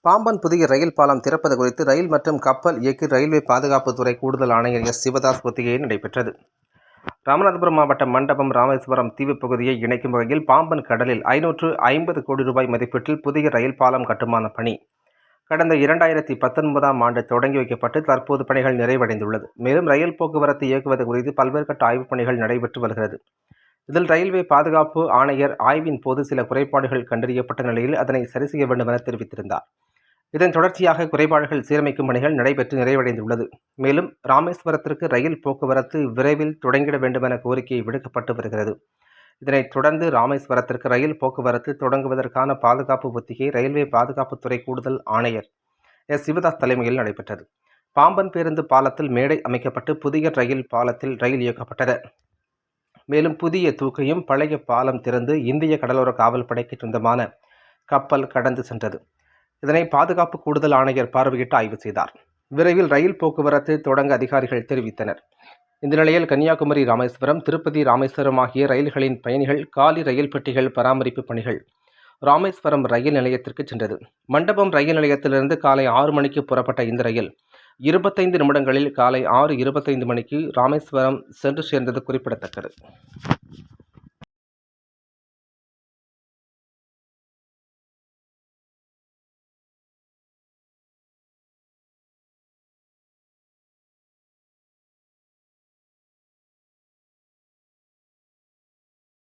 பாம்பன் புதிய ரயில் பாலம் திறப்பது குறித்து ரயில் மற்றும் கப்பல் இயக்கி ரயில்வே பாதுகாப்புத்துறை கூடுதல் ஆணையர் எஸ். சிவதாஸ் ஒத்திகையில் நடைபெற்றது. ராமநாதபுரம் மாவட்டம் மண்டபம் ராமேஸ்வரம் தீவு பகுதியை இணைக்கும் வகையில் பாம்பன் கடலில் ஐநூற்று ஐம்பது கோடி ரூபாய் மதிப்பீட்டில் புதிய ரயில் பாலம் கட்டுமான பணி. கடந்த இரண்டாயிரத்தி பத்தொன்பதாம் ஆண்டு தொடங்கி வைக்கப்பட்டு தற்போது பணிகள் நிறைவடைந்துள்ளது. மேலும் ரயில் போக்குவரத்து இயக்குவது குறித்து பல்வேறு கட்ட ஆய்வுப் பணிகள் நடைபெற்று வருகிறது. இதில் ரயில்வே பாதுகாப்பு ஆணையர் ஆய்வின் போது சில குறைபாடுகள் கண்டறியப்பட்ட நிலையில் அதனை சரி செய்ய வேண்டும் என தெரிவித்திருந்தார். இதன் தொடர்ச்சியாக குறைபாடுகள் சீரமைக்கும் பணிகள் நடைபெற்று நிறைவடைந்துள்ளது. மேலும் ராமேஸ்வரத்திற்கு ரயில் போக்குவரத்து விரைவில் தொடங்கிட வேண்டும் என கோரிக்கை விடுக்கப்பட்டு வருகிறது. இதனைத் தொடர்ந்து ராமேஸ்வரத்திற்கு ரயில் போக்குவரத்து தொடங்குவதற்கான பாதுகாப்பு ஒத்திகை ரயில்வே பாதுகாப்புத்துறை கூடுதல் ஆணையர் எஸ். சிவதாஸ் தலைமையில் நடைபெற்றது. பாம்பன் பேருந்து பாலத்தில் மேடை அமைக்கப்பட்டு புதிய ரயில் பாலத்தில் ரயில் இயக்கப்பட்டது. மேலும் புதிய தூக்கையும் பழைய பாலம் திறந்து இந்திய கடலோர காவல்படைக்கு சொந்தமான கப்பல் கடந்து சென்றது. இதனை பாதுகாப்பு கூடுதல் ஆணையர் பார்வையிட்டு ஆய்வு செய்தார். விரைவில் ரயில் போக்குவரத்து தொடங்க அதிகாரிகள் தெரிவித்தனர். இந்த நிலையில் கன்னியாகுமரி ராமேஸ்வரம் திருப்பதி ராமேஸ்வரம் ஆகிய ரயில்களின் பயணிகள் காலி ரயில் பெட்டிகள் பராமரிப்பு பணிகள் ராமேஸ்வரம் ரயில் நிலையத்திற்கு சென்றது. மண்டபம் ரயில் நிலையத்திலிருந்து காலை ஆறு மணிக்கு புறப்பட்ட இந்த ரயில் இருபத்தைந்து நிமிடங்களில் காலை ஆறு இருபத்தைந்து மணிக்கு ராமேஸ்வரம் சென்று சேர்ந்தது குறிப்பிடத்தக்கது.